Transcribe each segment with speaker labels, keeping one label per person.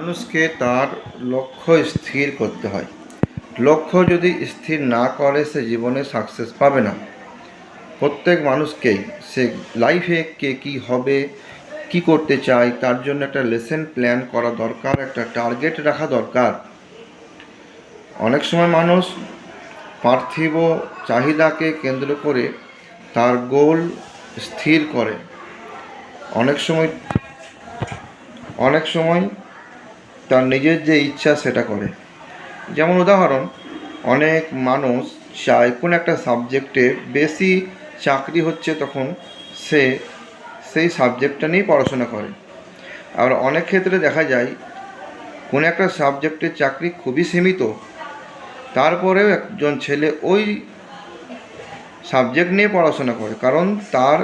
Speaker 1: মানুষকে তার লক্ষ্য স্থির করতে হয়। লক্ষ্য যদি স্থির না করে, সে জীবনে সাকসেস পাবে না। প্রত্যেক মানুষকেই সে লাইফে কে কী হবে, কি করতে চায়, তার জন্য একটা লেসেন প্ল্যান করা দরকার, একটা টার্গেট রাখা দরকার। অনেক সময় মানুষ পার্থিব চাহিদাকে কেন্দ্র করে তার গোল স্থির করে। অনেক সময় অনেক সময় তার নিজের যে ইচ্ছা সেটা করে। যেমন উদাহরণ, অনেক মানুষ চায় কোনো একটা সাবজেক্টে বেশি চাকরি হচ্ছে তখন সে সেই সাবজেক্টটা নিয়েই পড়াশোনা করে। আর অনেক ক্ষেত্রে দেখা যায়, কোনো একটা সাবজেক্টের চাকরি খুবই সীমিত, তারপরেও একজন ছেলে ওই সাবজেক্ট নিয়ে পড়াশোনা করে, কারণ তার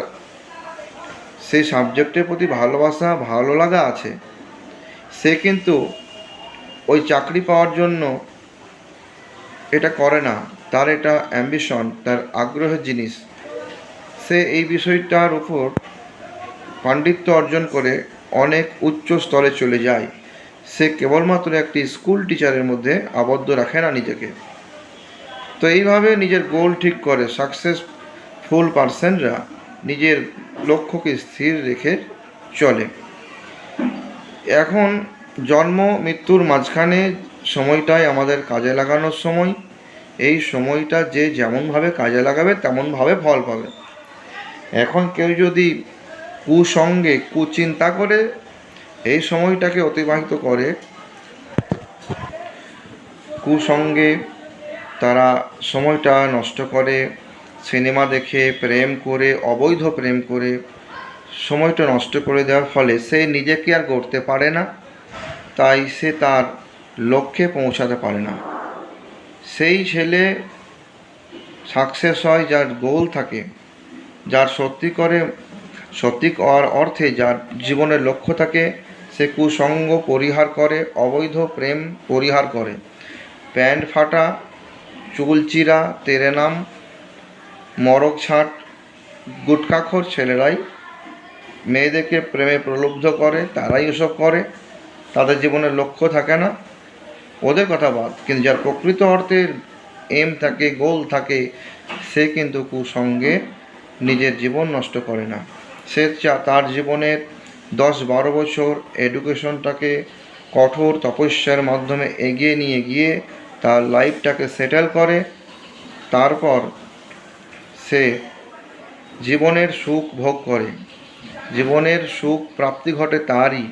Speaker 1: সেই সাবজেক্টের প্রতি ভালোবাসা, ভালো লাগা আছে। কিন্তু ওই চাকরি পাওয়ার জন্য এটা করে না। তার এটা অ্যাম্বিশন তার আগ্রহের জিনিস। সে এই বিষয়টার উপর পাণ্ডিত্য অর্জন করে অনেক উচ্চ স্তরে চলে যায়। সে কেবলমাত্র একটি স্কুল টিচারের মধ্যে আবদ্ধ রাখে না নিজেকে। তো এইভাবে নিজের গোল ঠিক করে সাকসেসফুল পার্সনরা নিজের লক্ষ্যকে স্থির রেখে চলে। এখন জন্ম, মৃত্যুর মাঝখানে সময়টাই আমাদের কাজে লাগানোর সময়। এই সময়টা যে যেমনভাবে কাজে লাগাবে, তেমনভাবে ফল পাবে। এখন কেউ যদি কুসঙ্গে কুচিন্তা করে, এই সময়টাকে অতিবাহিত করে কুসঙ্গে তারা সময়টা নষ্ট করে, সিনেমা দেখে প্রেম করে, অবৈধ প্রেম করে সময়টা নষ্ট করে দেওয়ার ফলে সে নিজেকে আর গড়তে পারে না, তাই সে তার লক্ষ্যে পৌঁছাতে পারে না। সেই ছেলে সাকসেস হয় যার গোল থাকে, যার সত্যি করে, সত্যি অর্থে যার জীবনের লক্ষ্য থাকে, সে কুসঙ্গ পরিহার করে, অবৈধ প্রেম পরিহার করে। প্যান্ট ফাটা, চুলচিরা, তেরে নাম, মরক ছাট গুটকাখোর ছেলেরাই মেয়েদেরকে প্রেমে প্রলুব্ধ করে, তারাই এসব করে, তাদের জীবনের লক্ষ্য থাকে না। ওদের কথা বাদ, কিন্তু যার প্রকৃত অর্থের এম থাকে, গোল থাকে, সে কিন্তু কুসঙ্গে নিজের জীবন নষ্ট করে না। সে তার জীবনের দশ বারো বছর এডুকেশনটাকে কঠোর তপস্যার মাধ্যমে এগিয়ে নিয়ে গিয়ে তার লাইফটাকে সেটেল করে, তারপর সে জীবনের সুখ ভোগ করে। জীবনের সুখ প্রাপ্তি ঘটে তারই,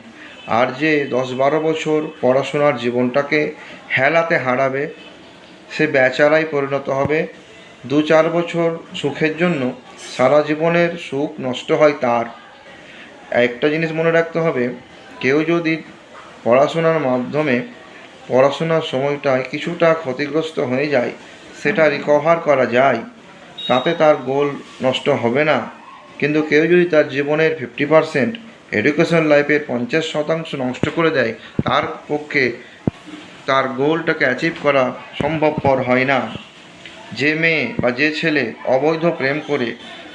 Speaker 1: আর যে দশ বারো বছর পড়াশোনার জীবনটাকে হেলাতে হারাবে, সে বেচারাই পরিণত হবে। দু চার বছর সুখের জন্য সারা জীবনের সুখ নষ্ট হয় তার। একটা জিনিস মনে রাখতে হবে, কেউ যদি পড়াশোনার মাধ্যমে পড়াশোনার সময়টায় কিছুটা ক্ষতিগ্রস্ত হয়ে যায়, সেটা রিকভার করা যায়, তাতে তার গোল নষ্ট হবে না। কিন্তু কেউ যদি তার জীবনের ফিফটি পারসেন্ট এডুকেশন লাইফের পঞ্চাশ শতাংশ নষ্ট করে দেয়, তার পক্ষে তার গোলটাকে অ্যাচিভ করা সম্ভবপর হয় না। যে মেয়ে বা যে ছেলে অবৈধ প্রেম করে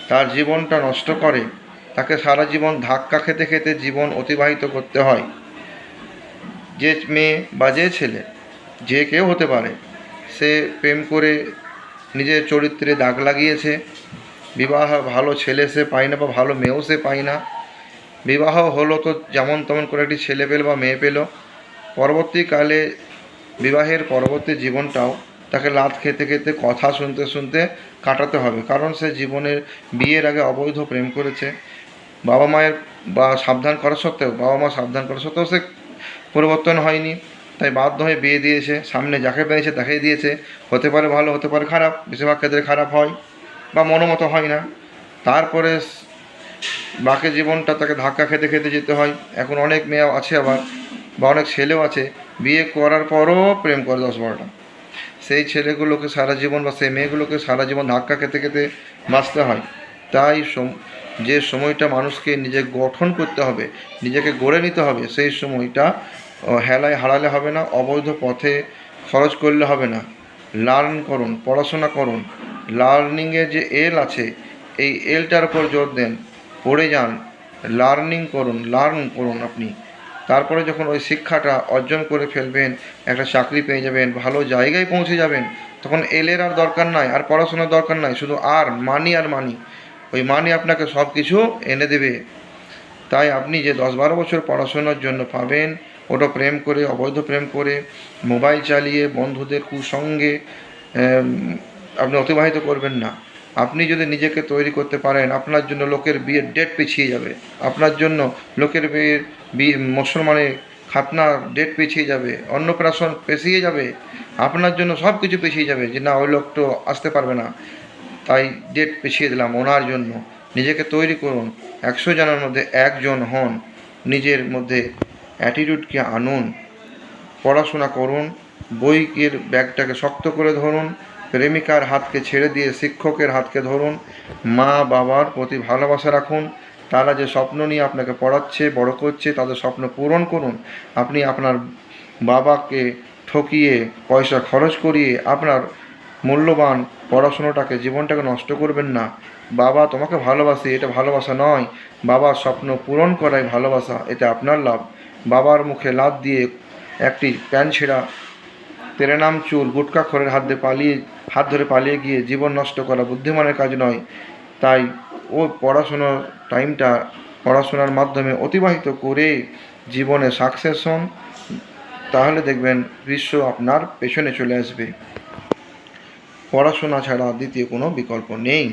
Speaker 1: তার জীবনটা নষ্ট করে, তাকে সারা জীবন ধাক্কা খেতে খেতে জীবন অতিবাহিত করতে হয়। যে মেয়ে বা যে ছেলে, যে কেউ হতে পারে, সে প্রেম করে নিজের চরিত্রে দাগ লাগিয়েছে বিবাহ ভালো ছেলে সে পায় না বা ভালো মেয়েও সে পায় না। বিবাহ হলো তো যেমন তেমন করে একটি ছেলে পেল বা মেয়ে পেল। পরবর্তীকালে বিবাহের পরবর্তী জীবনটাও তাকে লাত খেতে খেতে, কথা শুনতে শুনতে কাটাতে হবে। কারণ সে জীবনের বিয়ের আগে অবৈধ প্রেম করেছে। বাবা মায়ের বা সাবধান করা সত্ত্বেও, বাবা মা সাবধান করা সত্ত্বেও সে পরিবর্তন হয়নি। তাই বাধ্য হয়ে বিয়ে দিয়েছে। সামনে যাকে পেয়েছে তাকেই দিয়েছে। হতে পারে ভালো, হতে পারে খারাপ। বেশিরভাগ ক্ষেত্রে খারাপ হয়। বা মনোমতো হয় না। তারপরে বাকি জীবনটা তাকে ধাক্কা খেতে খেতে যেতে হয়। এখন অনেক মেয়ে আছে আবার, বা অনেক ছেলেও আছে। বিয়ে করার পরও প্রেম করে দশ বারোটা। সেই ছেলেগুলোকে সারা জীবন বা সেই মেয়েগুলোকে সারা জীবন ধাক্কা খেতে খেতে বাঁচতে হয়। তাই যে সময়টা মানুষকে নিজে গঠন করতে হবে, নিজেকে গড়ে নিতে হবে, সেই সময়টা হেলায় হারালে হবে না, অবৈধ পথে খরচ করলে হবে না। লার্ন করুন, পড়াশোনা করুন লার্নিংয়ের যে এল আছে, এই এলটার উপর জোর দেন। পড়ে যান। লার্নিং করুন, লার্ন করুন আপনি। তারপরে যখন ওই শিক্ষাটা অর্জন করে ফেলবেন, একটা চাকরি পেয়ে যাবেন, ভালো জায়গায় পৌঁছে যাবেন, তখন এলের আর দরকার নাই, আর পড়াশোনার দরকার নাই, শুধু আর মানি আর মানি ওই মানি আপনাকে সব কিছু এনে দেবে। তাই আপনি যে দশ বারো বছর পড়াশোনার জন্য পাবেন, ওটা প্রেম করে, অবৈধ প্রেম করে, মোবাইল চালিয়ে বন্ধুদের কুসঙ্গে আপনি অতিবাহিত করবেন না। আপনি যদি নিজেকে তৈরি করতে পারেন, আপনার জন্য লোকের বিয়ের ডেট পিছিয়ে যাবে। আপনার জন্য লোকের বিয়ের বিয়ে মুসলমানের খাতনার ডেট পিছিয়ে যাবে। অন্নপ্রাশন পেছিয়ে যাবে। আপনার জন্য সব কিছু পিছিয়ে যাবে যে না, ওই লোক তো আসতে পারবে না। তাই ডেট পিছিয়ে দিলাম ওনার জন্য। নিজেকে তৈরি করুন। একশো জনের মধ্যে একজন হন। নিজের মধ্যে অ্যাটিটিউডকে আনুন। পড়াশোনা করুন। বইয়ের ব্যাগটাকে শক্ত করে ধরুন। প্রেমিকার হাতকে ছেড়ে দিয়ে শিক্ষকের হাতকে ধরুন, মা বাবার প্রতি ভালোবাসা রাখুন, তারা যে স্বপ্ন নিয়ে আপনাকে পড়াচ্ছে, বড় করছে, তাদের স্বপ্ন পূরণ করুন, আপনি আপনার বাবাকে ঠকিয়ে, পয়সা খরচ করিয়ে আপনার মূল্যবান পড়াশুনোটাকে, জীবনটাকে নষ্ট করবেন না। বাবা তোমাকে ভালোবাসে, এটা ভালোবাসা নয়। বাবার স্বপ্ন পূরণ করাই ভালোবাসা এটা আপনার লাভ। বাবার মুখে লাভ দিয়ে একটি প্যান্ট ছেঁড়া তেরে নাম চুল, গুটকা খড়ের হাত দিয়ে পালিয়ে, হাত ধরে পালিয়ে গিয়ে জীবন নষ্ট করা বুদ্ধিমানের কাজ নয়। তাই ও পড়াশোনার টাইমটা পড়াশোনার মাধ্যমে অতিবাহিত করে জীবনে সাকসেস হন তাহলে দেখবেন বিশ্ব আপনার পেছনে চলে আসবে। পড়াশোনা ছাড়া দ্বিতীয় কোনো বিকল্প নেই।